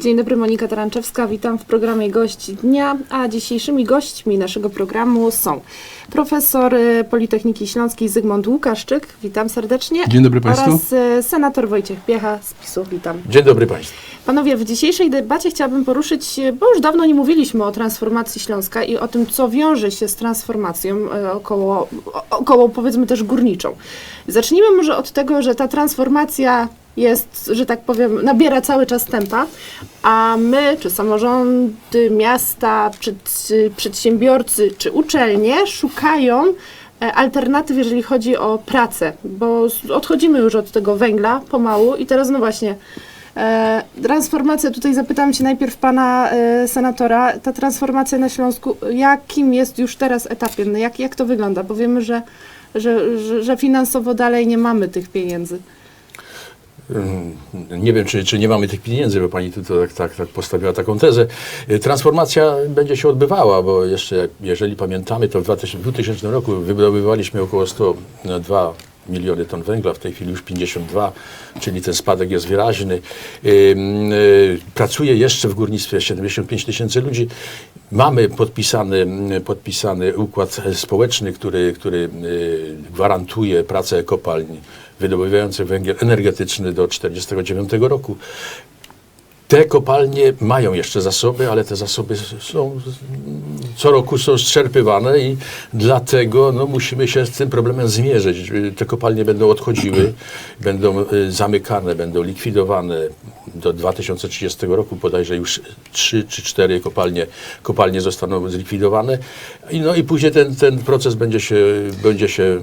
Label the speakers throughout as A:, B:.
A: Dzień dobry, Monika Taranczewska. Witam w programie Gość Dnia, a dzisiejszymi gośćmi naszego programu są profesor y, Politechniki Śląskiej Zygmunt Łukaszczyk, witam serdecznie.
B: Dzień dobry państwu.
A: Oraz y, senator Wojciech Piecha z PiSu, witam.
C: Dzień dobry Państwu.
A: Panowie, w dzisiejszej debacie chciałabym poruszyć, y, bo już dawno nie mówiliśmy o transformacji Śląska i o tym, co wiąże się z transformacją około, około powiedzmy też górniczą. Zacznijmy może od tego, że ta transformacja jest, że tak powiem, nabiera cały czas tempa, a my, czy samorządy, miasta, czy czy przedsiębiorcy, czy uczelnie szukają e, alternatyw, jeżeli chodzi o pracę, bo odchodzimy już od tego węgla pomału i teraz no właśnie e, transformacja, tutaj zapytam Cię najpierw Pana e, Senatora, ta transformacja na Śląsku, jakim jest już teraz etapie, no jak, jak to wygląda, bo wiemy, że, że, że finansowo dalej nie mamy tych pieniędzy.
C: Nie wiem, czy, czy nie mamy tych pieniędzy, bo pani to tak, tak, tak postawiła taką tezę. Y, Transformacja będzie się odbywała, bo jeszcze, jeżeli pamiętamy, to w 2000 2000 roku wydobywaliśmy około 102 miliony ton węgla, w tej chwili już 52, czyli ten spadek jest wyraźny. Y, Pracuje jeszcze w górnictwie 75 tysięcy ludzi. Mamy podpisany, mm, podpisany układ społeczny, który, który y, gwarantuje pracę kopalń wydobywających węgiel energetyczny do 1949 roku. Te kopalnie mają jeszcze zasoby, ale te zasoby są co roku są zczerpywane i dlatego no, musimy się z tym problemem zmierzyć. Te kopalnie będą odchodziły, będą y, zamykane, będą likwidowane. Do 2030 roku bodajże już trzy czy cztery kopalnie, kopalnie zostaną zlikwidowane. I, no, i później ten, ten proces będzie się, będzie się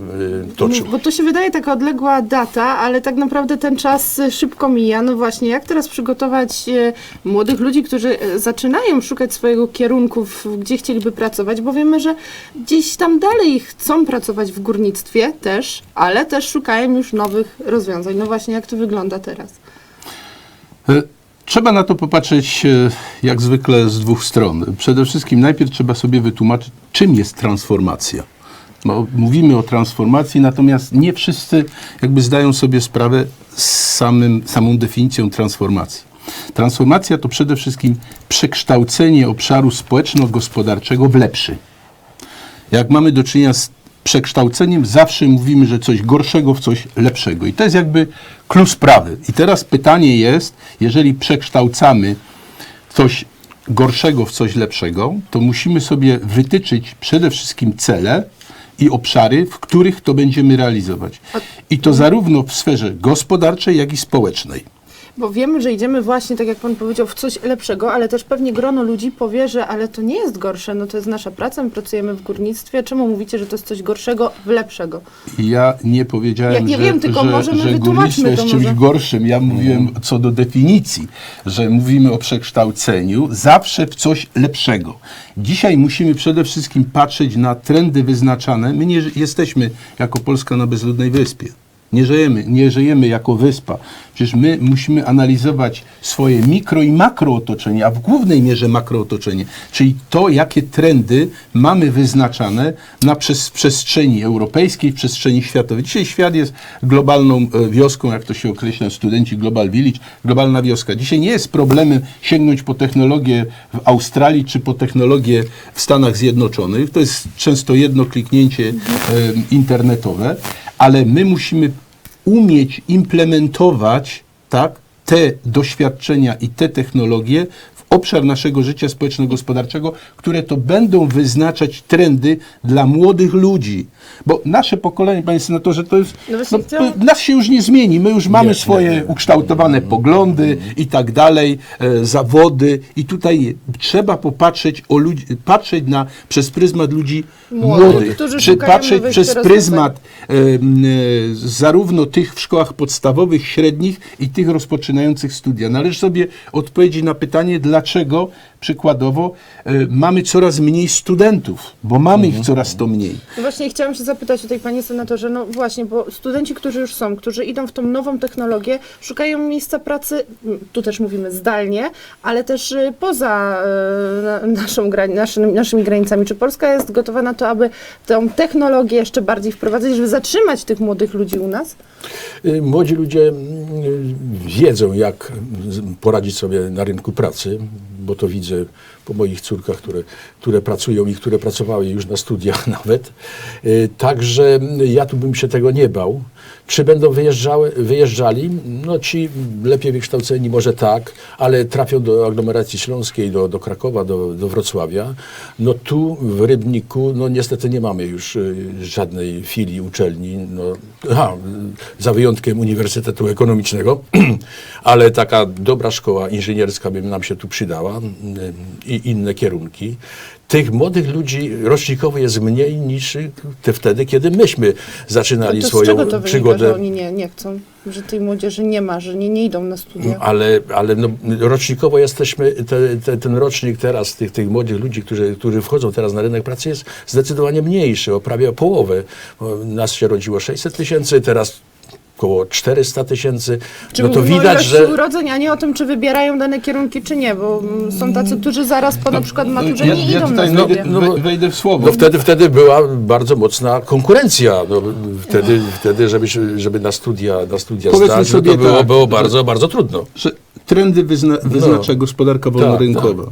C: y, toczył.
A: Bo to się wydaje taka odległa data, ale tak naprawdę ten czas y, szybko mija. No właśnie, jak teraz przygotować młodych ludzi, którzy e, zaczynają szukać swojego kierunku, gdzie chcieliby pracować, bo wiemy, że gdzieś tam dalej chcą pracować w górnictwie też, ale też szukają już nowych rozwiązań. No właśnie, jak to wygląda teraz?
B: E, Trzeba na to popatrzeć e, jak zwykle z dwóch stron. Przede wszystkim najpierw trzeba sobie wytłumaczyć, czym jest transformacja. Bo mówimy o transformacji, natomiast nie wszyscy jakby zdają sobie sprawę z samym, samą definicją transformacji. Transformacja to przede wszystkim przekształcenie obszaru społeczno-gospodarczego w lepszy. Jak mamy do czynienia z przekształceniem, zawsze mówimy, że coś gorszego w coś lepszego. I to jest jakby klucz sprawy. I teraz pytanie jest, jeżeli przekształcamy coś gorszego w coś lepszego, to musimy sobie wytyczyć przede wszystkim cele i obszary, w których to będziemy realizować. I to zarówno w sferze gospodarczej, jak i społecznej.
A: Bo wiemy, że idziemy właśnie, tak jak pan powiedział, w coś lepszego, ale też pewnie grono ludzi powie, że ale to nie jest gorsze, no to jest nasza praca, my pracujemy w górnictwie, czemu mówicie, że to jest coś gorszego w lepszego?
B: Ja nie powiedziałem,
A: Ja nie
B: że,
A: wiem, tylko
B: że,
A: może my
B: że
A: wytłumaczmy
B: górnictwo jest
A: to
B: czymś
A: może.
B: gorszym. Ja mówiłem co do definicji, że mówimy o przekształceniu zawsze w coś lepszego. Dzisiaj musimy przede wszystkim patrzeć na trendy wyznaczane. My nie ży- jesteśmy jako Polska na bezludnej wyspie. Nie żyjemy, nie żyjemy jako wyspa. Przecież my musimy analizować swoje mikro i makro otoczenie, a w głównej mierze makrootoczenie, czyli to, jakie trendy mamy wyznaczane na przez, przestrzeni europejskiej, przestrzeni światowej. Dzisiaj świat jest globalną e, wioską, jak to się określa studenci Global Village, globalna wioska. Dzisiaj nie jest problemem sięgnąć po technologię w Australii czy po technologię w Stanach Zjednoczonych. To jest często jedno kliknięcie em, internetowe, ale my musimy umieć implementować tak, te doświadczenia i te technologie obszar naszego życia społeczno-gospodarczego, które to będą wyznaczać trendy dla młodych ludzi. Bo nasze pokolenie, panie senatorze, to jest.
A: No
B: No, nas się już nie zmieni. My już mamy
C: nie,
B: swoje
C: nie.
B: ukształtowane poglądy i tak dalej, e, zawody. I tutaj trzeba popatrzeć o ludzi, patrzeć na przez pryzmat ludzi
A: Młodych,
B: młodych. Czy patrzeć przez pryzmat em, e, zarówno tych w szkołach podstawowych, średnich i tych rozpoczynających studia. Należy sobie odpowiedzieć na pytanie, dlaczego dlaczego przykładowo e, mamy coraz mniej studentów, bo mamy ich coraz to mniej.
A: No właśnie chciałam się zapytać tutaj, panie senatorze, no właśnie, bo studenci, którzy już są, którzy idą w tą nową technologię, szukają miejsca pracy, m, tu też mówimy zdalnie, ale też y, poza y, na, naszą grani- naszymi, naszymi granicami. Czy Polska jest gotowa na to, aby tą technologię jeszcze bardziej wprowadzać, żeby zatrzymać tych młodych ludzi u nas?
C: Y, Młodzi ludzie mm, wiedzą, jak z- poradzić sobie na rynku pracy, bo to widzę po moich córkach, które, które pracują i które pracowały już na studiach nawet. Y, Także ja tu bym się tego nie bał. Czy będą wyjeżdżały, wyjeżdżali? No ci lepiej wykształceni może tak, ale trafią do aglomeracji śląskiej, do, do Krakowa, do, do Wrocławia. No tu w Rybniku, no niestety nie mamy już y, żadnej filii uczelni, no, aha, za wyjątkiem Uniwersytetu Ekonomicznego, ale taka dobra szkoła inżynierska by nam się tu przydała y, i inne kierunki. Tych młodych ludzi rocznikowo jest mniej niż te wtedy, kiedy myśmy zaczynali
A: to z
C: swoją
A: czego to wynika,
C: przygodę.
A: że oni nie, nie chcą, że tej młodzieży nie ma, że nie, nie idą na studia?
C: Ale, ale no, rocznikowo jesteśmy, te, te, ten rocznik teraz tych, tych młodych ludzi, którzy, którzy wchodzą teraz na rynek pracy jest zdecydowanie mniejszy, o prawie o połowę. Nas się rodziło 600 tysięcy, teraz około 400 tysięcy.
A: Czy
C: No to widać, że...
A: urodzeń, a nie o tym, czy wybierają dane kierunki, czy nie, bo są tacy, którzy zaraz po na przykład maturze
B: ja,
A: nie
B: ja
A: idą
B: tutaj
A: na
B: wejdę,
A: studia.
B: we- wejdę w słowo.
C: No wtedy, wtedy była bardzo mocna konkurencja. No, wtedy, wtedy żeby, się- żeby na studia, na studia
B: Powiedzmy
C: zdać, no
B: sobie
C: to było,
B: tak,
C: było bardzo, bardzo trudno.
B: że trendy wyzna, wyznacza gospodarka wolnorynkowa.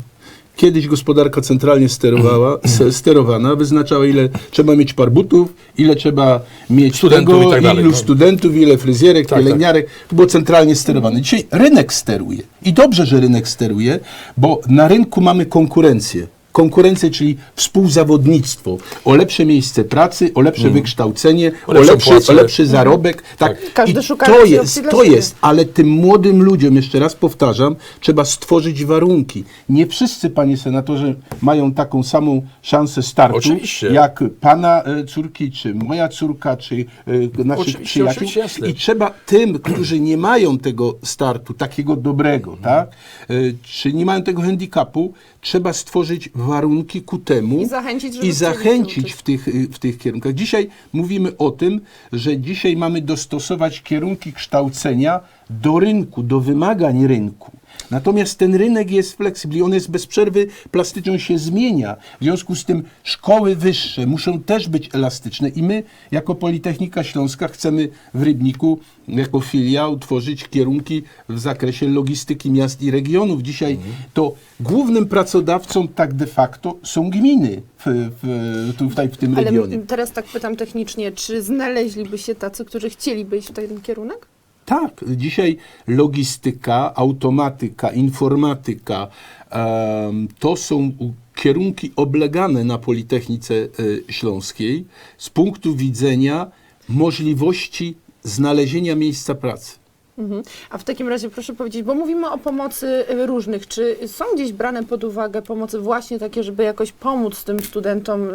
B: Kiedyś gospodarka centralnie sterowała, sterowana wyznaczała, ile trzeba mieć par butów, ile trzeba mieć
C: Studentów
B: tego,
C: i tak dalej,
B: ilu
C: no.
B: studentów, ile fryzjerek,
C: Tak,
B: pielęgniarek. To było centralnie sterowane. Dzisiaj rynek steruje. I dobrze, że rynek steruje, bo na rynku mamy konkurencję. Konkurencję, czyli współzawodnictwo o lepsze miejsce pracy, o lepsze wykształcenie, o,
C: Mm. lepszą
B: lepszy, o lepszy zarobek. Tak.
A: Każdy
B: I
A: szuka
B: to jest, to jest, ale tym młodym ludziom, jeszcze raz powtarzam, trzeba stworzyć warunki. Nie wszyscy, panie senatorze, mają taką samą szansę startu,
C: Oczywiście.
B: jak pana e, córki, czy moja córka, czy e, naszych
C: Oczywiście,
B: przyjaciół.
C: oczywiście.
B: I trzeba tym, którzy nie mają tego startu, takiego dobrego, tak, e, czy nie mają tego handicapu, trzeba stworzyć warunki ku temu
A: I zachęcić,
B: i zachęcić w tych, y, w tych kierunkach. Dzisiaj mówimy o tym, że dzisiaj mamy dostosować kierunki kształcenia do rynku, do wymagań rynku. Natomiast ten rynek jest fleksibly, on jest bez przerwy plastyczny, on się zmienia. W związku z tym szkoły wyższe muszą też być elastyczne i my jako Politechnika Śląska chcemy w Rybniku jako filiał tworzyć kierunki w zakresie logistyki miast i regionów. Dzisiaj to głównym pracodawcą tak de facto są gminy w, w, tutaj w tym
A: Ale
B: regionie.
A: teraz tak pytam technicznie, czy znaleźliby się tacy, którzy chcieliby iść w ten kierunek?
B: Tak, dzisiaj logistyka, automatyka, informatyka to są kierunki oblegane na Politechnice e, Śląskiej z punktu widzenia możliwości znalezienia miejsca pracy.
A: Mhm. A w takim razie proszę powiedzieć, bo mówimy o pomocy y, różnych, czy są gdzieś brane pod uwagę pomocy właśnie takie, żeby jakoś pomóc tym studentom y,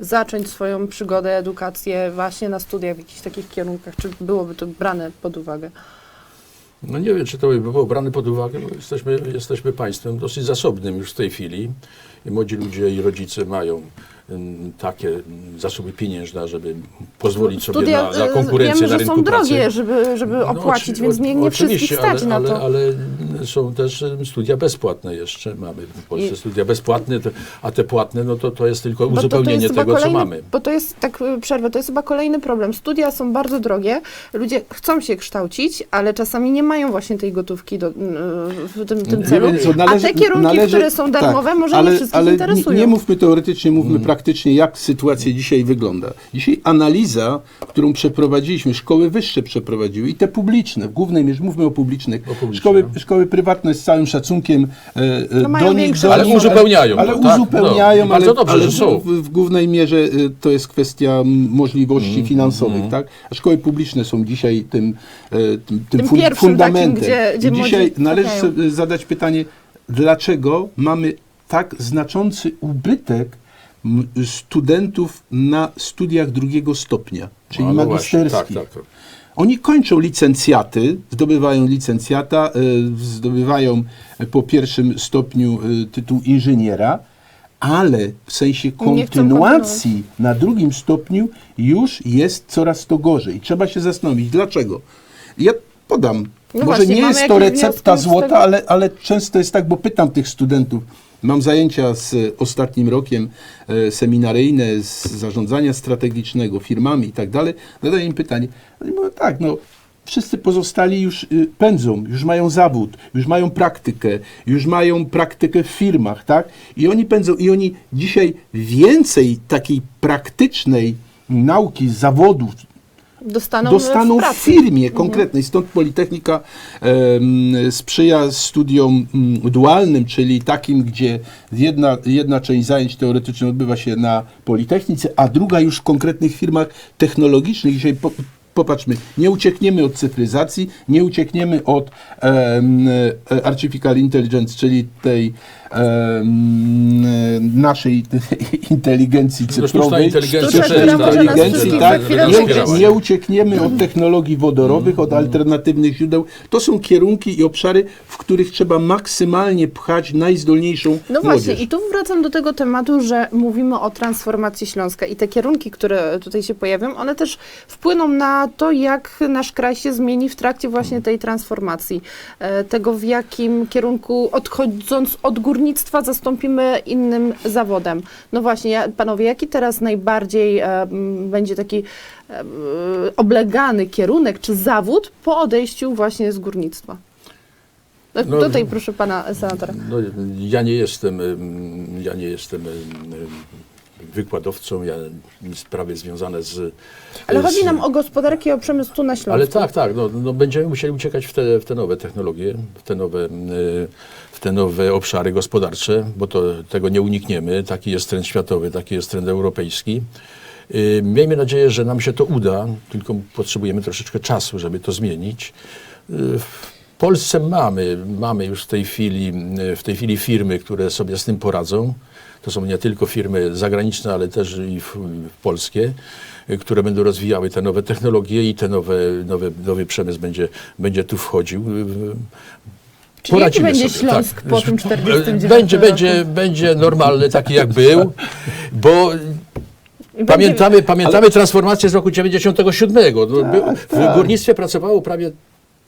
A: zacząć swoją przygodę, edukację właśnie na studiach w jakichś takich kierunkach, czy byłoby to brane pod uwagę?
C: No nie wiem, czy to by było brane pod uwagę, bo jesteśmy, jesteśmy państwem dosyć zasobnym już w tej chwili. I młodzi ludzie i rodzice mają takie zasoby pieniężne, żeby pozwolić sobie
A: Studia,
C: na, na konkurencję
A: wiemy,
C: na
A: że
C: rynku
A: są
C: pracy.
A: drogie, żeby, żeby
C: No,
A: opłacić,
C: oczy-
A: więc nie, nie wszystkich stać
C: ale,
A: na
C: ale,
A: to.
C: Ale są też studia bezpłatne jeszcze. Mamy w Polsce
A: I-
C: studia bezpłatne, a te płatne, no to, to jest tylko
A: Bo
C: uzupełnienie
A: jest
C: tego,
A: kolejny,
C: co mamy.
A: Bo to jest, tak y, przerwę, to jest chyba kolejny problem. Studia są bardzo drogie, ludzie chcą się kształcić, ale czasami nie mają właśnie tej gotówki do, w tym, tym celu.
B: Co należy-
A: A te kierunki,
B: należy-
A: które są darmowe,
B: tak,
A: może
B: ale,
A: nie wszystkich
B: ale
A: interesują.
B: Nie, nie mówmy teoretycznie, mówmy
C: Mm.
B: praktycznie, jak sytuacja dzisiaj wygląda. Dzisiaj analiza, którą przeprowadziliśmy, szkoły wyższe przeprowadziły i te publiczne, w głównej mierze mówmy o publicznych.
C: O publicznych,
B: szkoły, szkoły prywatne z całym szacunkiem e, e,
A: No
B: do nich, do
C: Ale
B: nich,
C: uzupełniają
B: Ale,
C: to, tak?
B: uzupełniają,
C: No,
B: ale,
C: dobrze,
B: ale
C: że są.
B: W, w głównej mierze e, to jest kwestia możliwości
C: Mm,
B: finansowych, tak? A szkoły publiczne są dzisiaj tym, e, tym, tym,
A: Tym
B: fun- fundamentem.
A: takim, gdzie- gdzie
B: dzisiaj należy
A: trafiają.
B: sobie zadać pytanie, dlaczego mamy tak znaczący ubytek studentów na studiach drugiego stopnia, czyli
C: no właśnie,
B: magisterskich.
C: tak, tak, tak.
B: Oni kończą licencjaty, zdobywają licencjata, y, zdobywają po pierwszym stopniu y, tytuł inżyniera, ale w sensie kontynuacji na drugim stopniu już jest coraz to gorzej. Trzeba się zastanowić, dlaczego. Ja podam.
A: No
B: Może
A: właśnie,
B: nie jest to recepta złota, ale, ale często jest tak, bo pytam tych studentów. Mam zajęcia z ostatnim rokiem e, seminaryjne z zarządzania strategicznego, firmami i tak dalej. Zadaję im pytanie. Oni mówią tak, no wszyscy pozostali już y, pędzą, już mają zawód, już mają praktykę, już mają praktykę w firmach, tak? I oni pędzą i oni dzisiaj więcej takiej praktycznej nauki, zawodów,
A: Dostaną,
B: dostaną
A: w
B: firmie konkretnej. Stąd Politechnika sprzyja studiom mm, dualnym, czyli takim, gdzie jedna, jedna część zajęć teoretycznych odbywa się na Politechnice, a druga już w konkretnych firmach technologicznych. Dzisiaj po, popatrzmy, nie uciekniemy od cyfryzacji, nie uciekniemy od e, artificial intelligence, czyli tej naszej inteligencji cyfrowej, sztucznej inteligencji, tak, nie, nie uciekniemy od technologii wodorowych, od alternatywnych źródeł. To są kierunki i obszary, w których trzeba maksymalnie pchać najzdolniejszą
A: No właśnie,
B: młodzież.
A: i tu wracam do tego tematu, że mówimy o transformacji Śląska i te kierunki, które tutaj się pojawią, one też wpłyną na to, jak nasz kraj się zmieni w trakcie właśnie tej transformacji. E, Tego, w jakim kierunku odchodząc od górnictwa zastąpimy innym zawodem. No właśnie, panowie, jaki teraz najbardziej e, będzie taki e, oblegany kierunek czy zawód po odejściu właśnie z górnictwa? No,
C: No,
A: tutaj proszę pana senatora.
C: No, ja nie jestem, ja nie jestem wykładowcą, ja sprawy związane z...
A: Ale
C: z,
A: chodzi nam o gospodarkę i o przemysł tu na Śląsku.
C: Ale tak, tak, no, no będziemy musieli uciekać w te, w te nowe technologie, w te nowe, y, w te nowe obszary gospodarcze, bo to, tego nie unikniemy. Taki jest trend światowy, taki jest trend europejski. Y, Miejmy nadzieję, że nam się to uda, tylko potrzebujemy troszeczkę czasu, żeby to zmienić. Y, W Polsce mamy, mamy już w tej chwili, w tej chwili firmy, które sobie z tym poradzą. To są nie tylko firmy zagraniczne, ale też i w, polskie, y, które będą rozwijały te nowe technologie i ten nowe, nowe, nowy przemysł będzie, będzie tu wchodził. Y,
A: Czyli jaki będzie
C: sobie,
A: Śląsk
C: tak.
A: po tym 49
C: Będzie,
A: roku?
C: będzie, będzie normalny, taki jak był, bo Pamiętamy, pamiętamy transformację z roku 97. No, by- W górnictwie pracowało prawie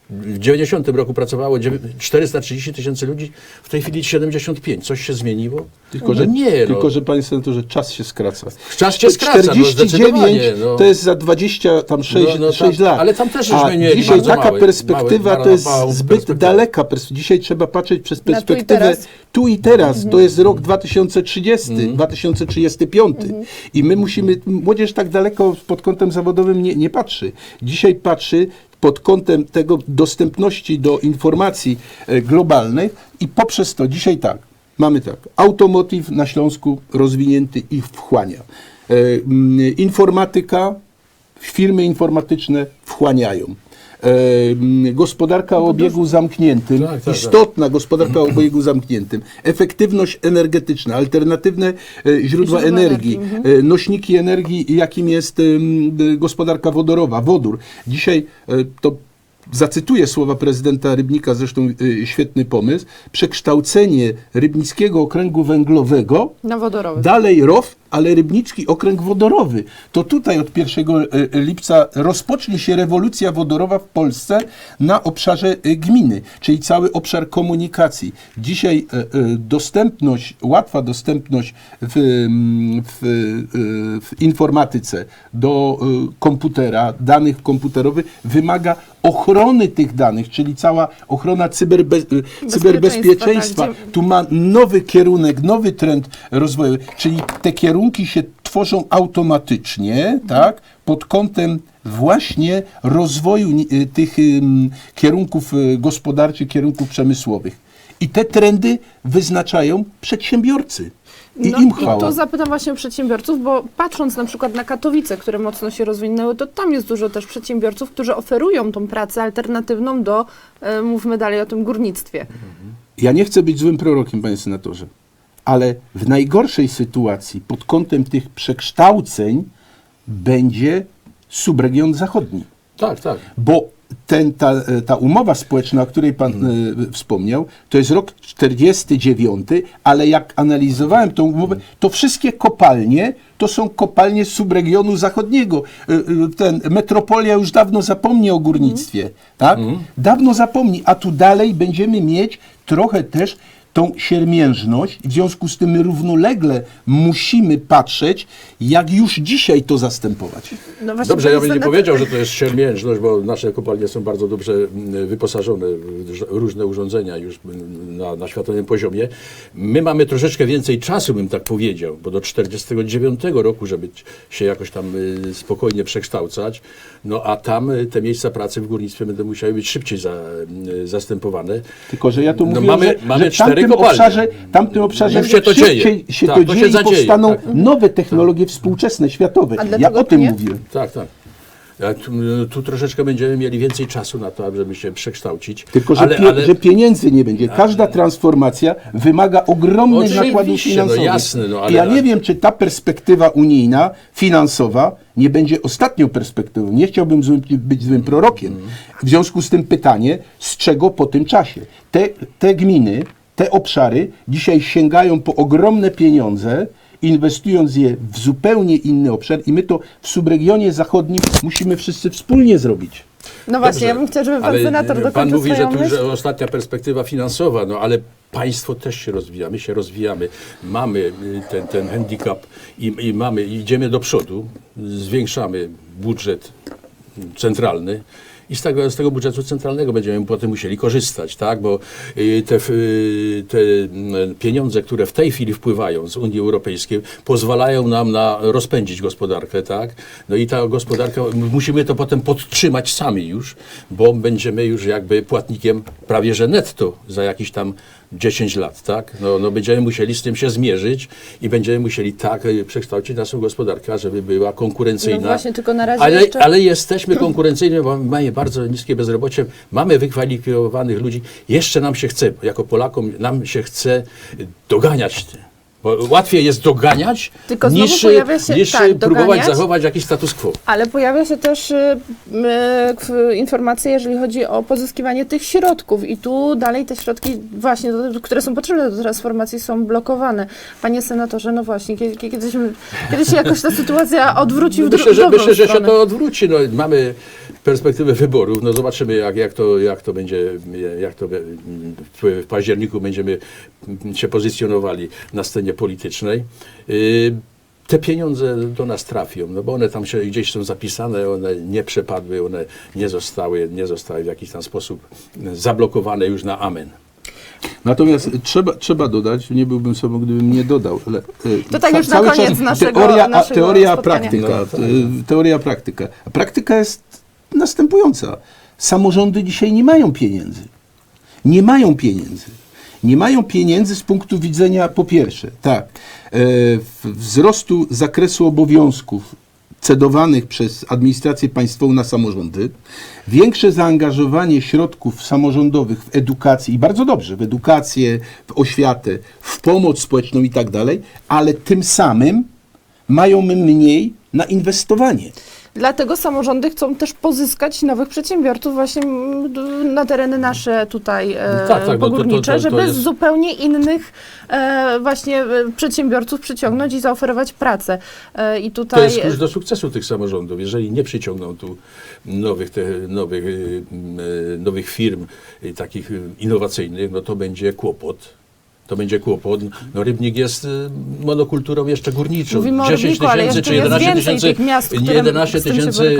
C: w 90 roku pracowało dziewię- 430 tysięcy ludzi, w tej chwili 75. Coś się zmieniło?
B: Tylko,
C: no
B: że,
C: nie,
B: tylko,
C: no.
B: że panie senatorze, czas się skraca.
C: Czas się skraca, no,
B: 49
C: zdecydowanie. No.
B: to jest za 20, tam 6,
C: No, no,
B: 6
C: tam-
B: lat.
C: ale tam też
B: A
C: żeśmy mieli
B: dzisiaj taka
C: małe-
B: perspektywa
C: małe-
B: to jest zbyt
C: perspektywę.
B: daleka. Pers- Dzisiaj trzeba patrzeć przez
A: Na tu i
B: perspektywę
A: teraz.
B: tu i teraz. To jest rok 2030,
C: Mhm.
B: 2035. I my musimy, młodzież tak daleko pod kątem zawodowym nie, nie patrzy. Dzisiaj patrzy pod kątem tego dostępności do informacji e, globalnych i poprzez to dzisiaj tak, mamy tak, automotive na Śląsku rozwinięty i wchłania. E, informatyka, firmy informatyczne wchłaniają. E, mm, gospodarka o obiegu zamkniętym,
C: Tak, tak, tak.
B: istotna gospodarka o obiegu zamkniętym, efektywność energetyczna, alternatywne e, źródła energii,
A: energii,
B: e, nośniki energii, jakim jest gospodarka wodorowa, wodór. Dzisiaj to zacytuję słowa prezydenta Rybnika, zresztą świetny pomysł, przekształcenie Rybnickiego Okręgu Węglowego
A: Na wodorowy.
B: Dalej ROW, ale Rybnicki Okręg Wodorowy. To tutaj od 1 e, lipca rozpocznie się rewolucja wodorowa w Polsce na obszarze e, gminy, czyli cały obszar komunikacji. Dzisiaj e, e, dostępność, łatwa dostępność w, w, e, w informatyce do e, komputera, danych komputerowych wymaga ochrony tych danych, czyli cała ochrona cyberbe, e, cyberbezpieczeństwa.
A: tak, gdzie-
B: Tu ma nowy kierunek, nowy trend rozwojowy, czyli te kierunki się tworzą automatycznie, tak, pod kątem właśnie rozwoju y, tych kierunków y, gospodarczych, kierunków przemysłowych. I te trendy wyznaczają przedsiębiorcy. I
A: no,
B: im
A: I tu zapytam właśnie przedsiębiorców, bo patrząc na przykład na Katowice, które mocno się rozwinęły, to tam jest dużo też przedsiębiorców, którzy oferują tą pracę alternatywną do, e, mówmy dalej o tym górnictwie.
B: Ja nie chcę być złym prorokiem, panie senatorze, ale w najgorszej sytuacji pod kątem tych przekształceń będzie subregion zachodni.
C: Tak, tak.
B: bo ten, ta, ta umowa społeczna, o której pan e, wspomniał, to jest rok 49, ale jak analizowałem tą umowę, to wszystkie kopalnie to są kopalnie subregionu zachodniego. E, Ten metropolia już dawno zapomni o górnictwie, tak? Dawno zapomni, a tu dalej będziemy mieć trochę też tą siermiężność. W związku z tym my równolegle musimy patrzeć, jak już dzisiaj to zastępować.
A: No właśnie,
C: Dobrze, ja bym nie
A: senator-
C: powiedział, że to jest siermiężność, bo nasze kopalnie są bardzo dobrze mm, wyposażone różne urządzenia już na, na światowym poziomie. My mamy troszeczkę więcej czasu, bym tak powiedział, bo do 49 roku, żeby się jakoś tam y, spokojnie przekształcać, no a tam y, te miejsca pracy w górnictwie będą musiały być szybciej za, y, zastępowane.
B: Tylko, że ja tu
C: No
B: mówię,
C: mamy-
B: że,
C: mamy
B: że
C: cztery
B: tamtym
C: kopalnie.
B: obszarze, tamtym obszarze
C: Już się to
B: szybciej
C: dzieje.
B: się
C: Tak,
B: to
C: to się
B: dzieje i
C: zadzieje,
B: powstaną
C: tak.
B: nowe technologie współczesne, światowe.
A: A
B: Ja
A: dlaczego
B: o tym
A: nie?
B: mówiłem.
C: Tak, tak. A tu, tu troszeczkę będziemy mieli więcej czasu na to, żeby się przekształcić.
B: Tylko, że,
C: ale,
B: pie,
C: ale,
B: że pieniędzy nie będzie. Każda transformacja wymaga ogromnych
C: Oczywiście,
B: nakładów
C: no
B: finansowych.
C: jasne, no ale-
B: I ja nie wiem, czy ta perspektywa unijna, finansowa, nie będzie ostatnią perspektywą. Nie chciałbym złym, być złym prorokiem. W związku z tym pytanie, z czego po tym czasie? Te, te gminy, te obszary dzisiaj sięgają po ogromne pieniądze, inwestując je w zupełnie inny obszar i my to w subregionie zachodnim musimy wszyscy wspólnie zrobić.
A: No właśnie,
C: Dobrze,
A: ja bym chciała, żeby pan
C: ale
A: senator dokończył
C: Pan mówi, że tu
A: myśl.
C: że ostatnia perspektywa finansowa, no ale państwo też się rozwija, my się rozwijamy, mamy y, ten, ten handicap i, i mamy, idziemy do przodu, zwiększamy budżet centralny. I z tego, z tego budżetu centralnego będziemy potem musieli korzystać, tak? Bo y, te, y, te mm, pieniądze, które w tej chwili wpływają z Unii Europejskiej, pozwalają nam na rozpędzić gospodarkę, tak? No i ta gospodarka, musimy to potem podtrzymać sami już, bo będziemy już jakby płatnikiem prawie że netto za jakiś tam 10 lat, tak? No, no będziemy musieli z tym się zmierzyć i będziemy musieli tak y, przekształcić naszą gospodarkę, żeby była konkurencyjna.
A: No właśnie, tylko na razie
C: ale,
A: jeszcze-
C: ale jesteśmy konkurencyjni, bo mamy bardzo niskie bezrobocie, mamy wykwalifikowanych ludzi. Jeszcze nam się chce, jako Polakom, nam się chce doganiać. Łatwiej jest doganiać,
A: Tylko
C: niż,
A: się-
C: niż
A: tak,
C: próbować
A: doganiać.
C: zachować jakiś status quo.
A: Ale pojawia się też y, y, informacje, jeżeli chodzi o pozyskiwanie tych środków i tu dalej te środki właśnie, do- które są potrzebne do transformacji są blokowane. Panie senatorze, no właśnie, kiedy, kiedyś, kiedyś się jakoś ta sytuacja odwróci w
C: Myślę, że, myślę, że się to odwróci. No, mamy perspektywę wyborów. No, zobaczymy, jak, jak, to, jak to będzie, jak to w, w październiku będziemy się pozycjonowali na scenie politycznej. Y, Te pieniądze do nas trafią, no bo one tam się gdzieś są zapisane, one nie przepadły, one nie zostały, nie zostały w jakiś tam sposób zablokowane już na amen.
B: Natomiast trzeba, trzeba dodać, nie byłbym sobą, gdybym nie dodał, ale y,
A: To tak
B: ca-
A: już na koniec naszego-
B: teoria, a,
A: naszego
B: teoria praktyka,
C: No, tak.
B: y, teoria praktyka. Praktyka jest następująca. Samorządy dzisiaj nie mają pieniędzy. Nie mają pieniędzy. Nie mają pieniędzy z punktu widzenia, po pierwsze, tak, e, wzrostu zakresu obowiązków cedowanych przez administrację państwową na samorządy, większe zaangażowanie środków samorządowych w edukację i bardzo dobrze, w edukację, w oświatę, w pomoc społeczną i tak dalej, ale tym samym mają mniej na inwestowanie.
A: Dlatego samorządy chcą też pozyskać nowych przedsiębiorców właśnie na tereny nasze tutaj e,
C: Tak, tak, no to- to-
A: pogórnicze,
C: to- to
A: żeby
C: jest-
A: zupełnie innych e, właśnie e, przedsiębiorców przyciągnąć i zaoferować pracę. I
C: To
A: tutaj
C: jest klucz do sukcesu tych samorządów. Jeżeli nie przyciągną tu nowych, te, nowych, nowych firm takich innowacyjnych, no to będzie kłopot. To będzie kłopot. No Rybnik jest y, monokulturą jeszcze górniczą.
A: Mówimy o
C: 10
A: Rybniku,
C: tysięcy czy
A: jest
C: 11
A: więcej
C: tysięcy,
A: tych miast, które
C: 11
A: z tym się
C: tysięcy y,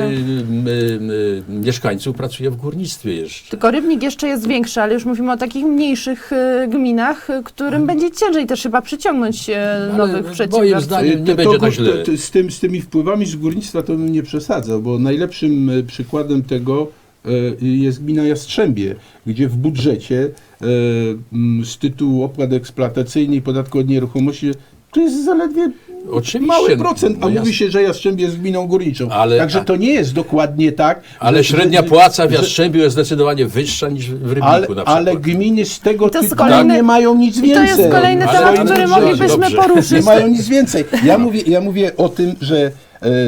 C: y, mieszkańców pracuje w górnictwie jeszcze.
A: Tylko Rybnik jeszcze jest większy, ale już mówimy o takich mniejszych gminach, którym będzie ciężej też chyba przyciągnąć nowych
C: moim
A: przedsiębiorców.
C: zdaniem nie
B: To-
C: będzie
B: to-
C: tak źle.
B: to- to Z, tym, z tymi wpływami z górnictwa to bym nie przesadzał, bo najlepszym przykładem tego jest gmina Jastrzębie, gdzie w budżecie z tytułu opłat eksploatacyjnych i podatku od nieruchomości to jest zaledwie
C: Oczywiście,
B: mały procent, a
C: no
B: mówi się, że Jastrzębie jest gminą górniczą.
C: Ale-
B: Także to nie jest dokładnie tak.
C: Ale
B: że-
C: średnia płaca w
B: że-
C: Jastrzębiu jest zdecydowanie wyższa niż w Rybniku
B: ale,
C: na przykład.
B: ale gminy z tego tytułu
A: kolejny-
B: nie mają nic
A: I to
B: więcej.
A: jest kolejny temat,
C: ale-
A: który moglibyśmy
C: dobrze.
B: Nie
A: poruszyć.
B: mają nic więcej. Ja mówię, ja mówię o tym, że e,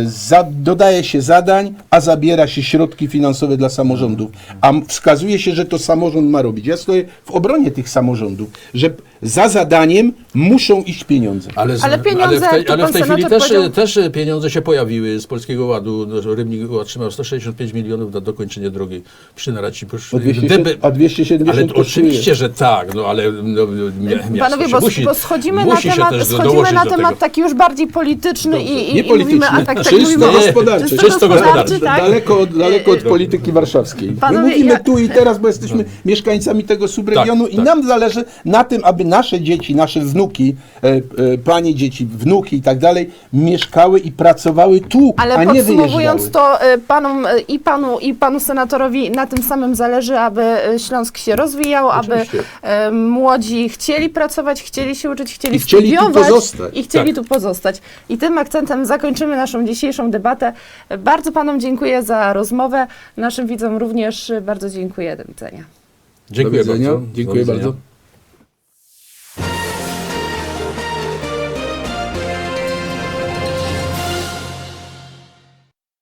B: za, dodaje się zadań, a zabiera się środki finansowe dla samorządów. A wskazuje się, że to samorząd ma robić. Ja stoję w obronie tych samorządów, że za zadaniem muszą iść pieniądze.
C: Ale, z,
A: Ale pieniądze,
C: ale w tej,
A: tu
C: ale
A: pan
C: w tej chwili
A: senator
C: też,
A: powiedział-
C: też pieniądze się pojawiły z Polskiego Ładu. No, Rybnik otrzymał 165 milionów na dokończenie drogi przy Naracipusz.
B: A 200 a 270
C: Ale
B: kosztuje.
C: oczywiście, że tak, no ale no, mia, miasto
A: Panowie,
C: się
A: bo,
C: musi,
A: bo schodzimy
C: musi
A: na
C: się
A: temat,
C: też
A: schodzimy
C: dołożyć
A: na
C: do
A: temat
C: tego.
A: taki już bardziej polityczny i, i,
B: Nie
A: i mówimy,
B: polityczny,
A: a tak, tak
B: czysto
A: mówimy o-
B: gospodarczy.
A: czysto
C: Czysto gospodarczy,
A: tak?
B: Daleko, od- daleko od polityki warszawskiej. My
A: Panowie,
B: mówimy
A: ja-
B: tu i teraz, bo jesteśmy mieszkańcami tego subregionu
C: Tak,
B: i
C: tak.
B: nam zależy na tym, aby nasze dzieci, nasze wnuki, e, e, panie dzieci, wnuki i tak dalej, mieszkały i pracowały tu,
A: Ale
B: a nie
A: podsumowując
B: wyjeżdżały.
A: to y, panom, y, i panu, i panu senatorowi na tym samym zależy, aby y, Śląsk się rozwijał, aby
C: Oczywiście.
A: y, młodzi chcieli pracować, chcieli się uczyć, chcieli,
B: I chcieli tu
A: studiować
B: pozostać.
A: i chcieli
C: Tak.
A: tu pozostać. I tym akcentem zakończymy naszą dzisiejszą debatę. Bardzo panom dziękuję za rozmowę. Naszym widzom również y, bardzo dziękuję. Do widzenia.
C: Dziękuję
B: Do widzenia.
C: bardzo.
B: Dziękuję
C: Do widzenia.
B: bardzo.